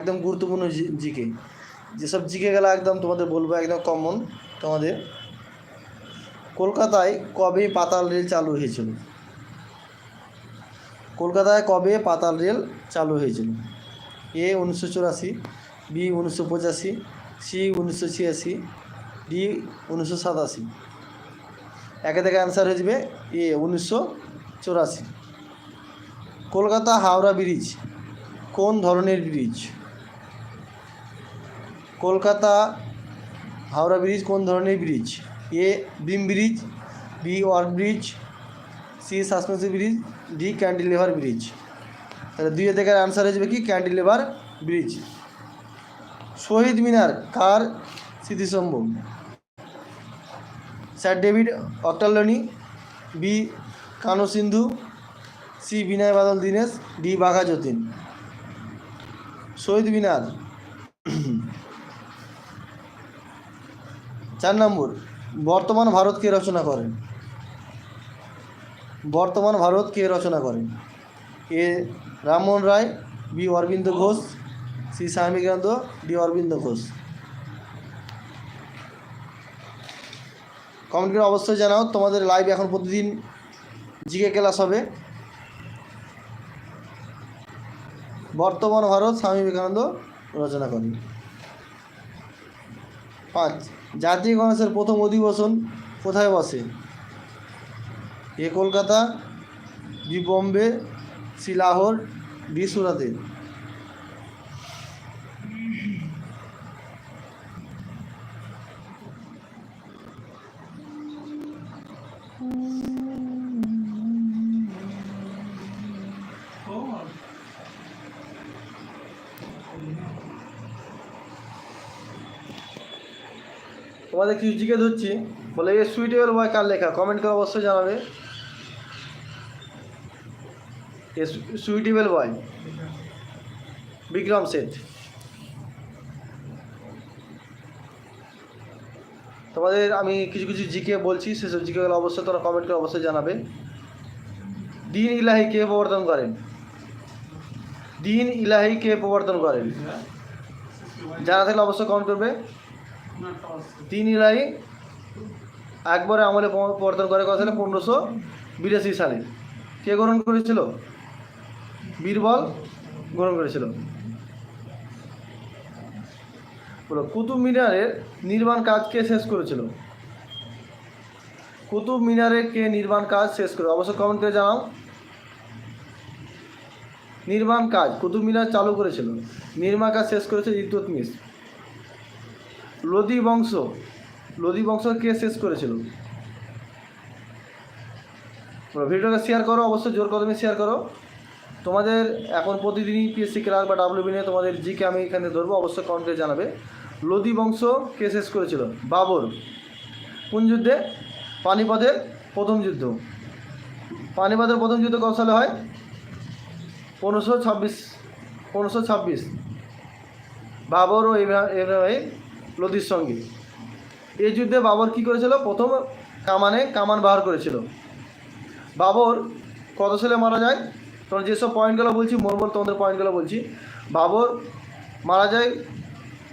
একদম গুরুত্বপূর্ণ জিকে। যেসব জিকে গেলা একদম তোমাদের বলব, একদম কমন তোমাদের। কলকাতায় কবে পাতাল রেল চালু হয়েছিল? কলকাতায় কবে পাতাল রেল চালু হয়েছিল? এ উনিশশো চুরাশি, বি উনিশশো পঁচাশি, সি উনিশশো ছিয়াশি, ডি উনিশশো সাতাশি। একে থেকে অ্যান্সার হয়ে যাবে এ উনিশশো চুরাশি। কলকাতা হাওড়া ব্রিজ কোন ধরনের ব্রিজ কলকাতা, হাওড়া ব্রিজ, কোন ধরনের bridge? A beam bridge, B work bridge, C suspensive bridge, D, cantilever bridge. তাহলে দুই থেকে আনসার হয়ে যাবে কি? Cantilever bridge. শহীদ মিনার, কার স্মৃতিস্তম্ভ? Sir David Ochterlony, B, Kanu Sindhu, C, Binoy Badal Dinesh, D, Bagha Jatin. Shaheed Minar. চার নম্বর, বর্তমান ভারত কে রচনা করেন? বর্তমান ভারত কে রচনা করেন? A Rammohan Roy, B Aurobindo Ghosh, C Swamikanta D Aurobindo Ghosh. Comment করে অবশ্যই জানাও, তোমাদের লাইভ এখন প্রতিদিন জিকে ক্লাস হবে। বর্তমান ভারত স্বামী বিবেকানন্দ রচনা করেন। পাঁচ। জাতীয় কংগ্রেসের প্রথম অধিবেশন কোথায় বসে? A Kolkata B Bombay C Lahore D সুরাতে। তোমাদের কিছু জিজ্ঞেস ধরছি বলে, এ সুইটেবল বয় কার লেখা? কমেন্ট করে অবশ্যই জানাবে। A suitable boy, Vikram Seth. তোমাদের আমি কিছু কিছু জিকে বলছি, সেসব জিকেগুলো অবশ্যই তোমরা কমেন্ট করে অবশ্যই জানাবে। দিন ইলাহি কে প্রবর্তন করেন? দিন ইলাহি কে প্রবর্তন করেন? জানা থাকলে অবশ্যই কমেন্ট করবে। তিন একবারে আমলে প- প্রবর্তন করে কথা সালে পনেরোশো বিরাশি সালে। কে গ্রহণ করেছিল? বীরবল গ্রহণ করেছিল। কুতুব মিনারের নির্মাণ কাজ কে শেষ করেছিল? কুতুব মিনারের কে নির্মাণ কাজ শেষ করে অবশ্যই কমেন্ট করে জানাও। নির্মাণ কাজ, কুতুব মিনার চালু করেছিল। নির্মাণ কাজ শেষ করেছে ইলতুৎমিশ লোদি বংশ। লোদি বংশ কে শেষ করেছিল? ভিডিওটা শেয়ার করো, অবশ্যই জোর কদমে শেয়ার করো। তোমাদের এখন প্রতিদিনই পিএসসি ক্লাস বা ডাব্লিউবি নিয়ে তোমাদের জিকে আমি এখানে ধরবো, অবশ্যই কমেন্ট জানাবে। লোদি বংশ কে শেষ করেছিল? বাবর। কোন যুদ্ধে? পানিপথের প্রথম যুদ্ধ। পানিপথের প্রথম যুদ্ধ কত সালে হয়? পনেরোশো ছাব্বিশ পনেরোশো ছাব্বিশ। বাবর ও ইব্রাহিম লোদির সঙ্গে। এই যুদ্ধে বাবর কি করেছিল? প্রথম কামানে কামান বাহার করেছিল। বাবর কত সালে মারা যায়? তোমরা যেসব পয়েন্টগুলো বলছি, মোর মোর তোমাদের পয়েন্টগুলো বলছি। বাবর মারা যায়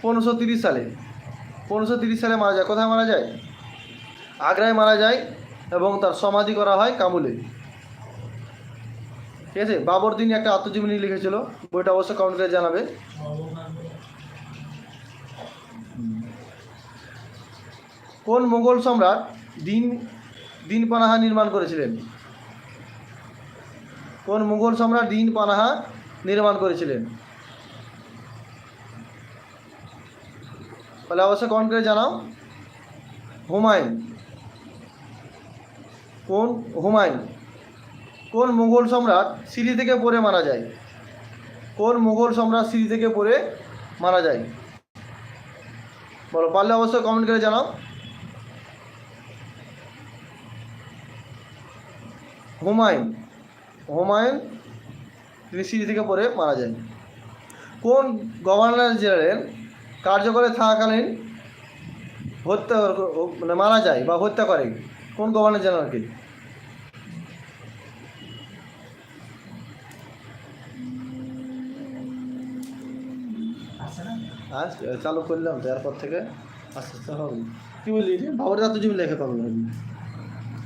পনেরোশো তিরিশ সালে। পনেরোশো তিরিশ সালে মারা যায়। কোথায় মারা যায়? আগ্রায় মারা যায় এবং তার সমাধি করা হয় কামুলে ঠিক আছে? বাবর তিনি একটা আত্মজীবনী লিখেছিল। বইটা অবশ্যই কমেন্ট করে জানাবে। কোন মোগল সম্রাট দিন দিন পানাহা নির্মাণ করেছিলেন? কোন মুঘল সম্রাট দিন পানাহা নির্মাণ করেছিলেন? তাহলে অবশ্যই কমেন্ট করে জানাও? হুমায়ুন। কোন? হুমায়ুন। কোন মুঘল সম্রাট সিঁড়ি থেকে পড়ে মারা যায়? কোন মুঘল সম্রাট সিঁড়ি থেকে পড়ে মারা যায়? বলো, পারলে অবশ্যই কমেন্ট করে জানাও। হুমায়ুন হুমায়ুন তিনি সিঁড়ি থেকে পড়ে মারা যান। কোন গভর্নর জেনারেল কার্যকরে থাকাকালীন হত্যা মানে মারা যায় বা হত্যা করে? কোন গভর্নর জেনারেলকে? আজ চালু করলাম তো এরপর থেকে আস্তে আস্তে হবে। কী বললি বাবার, এত জমি লেখা পাবো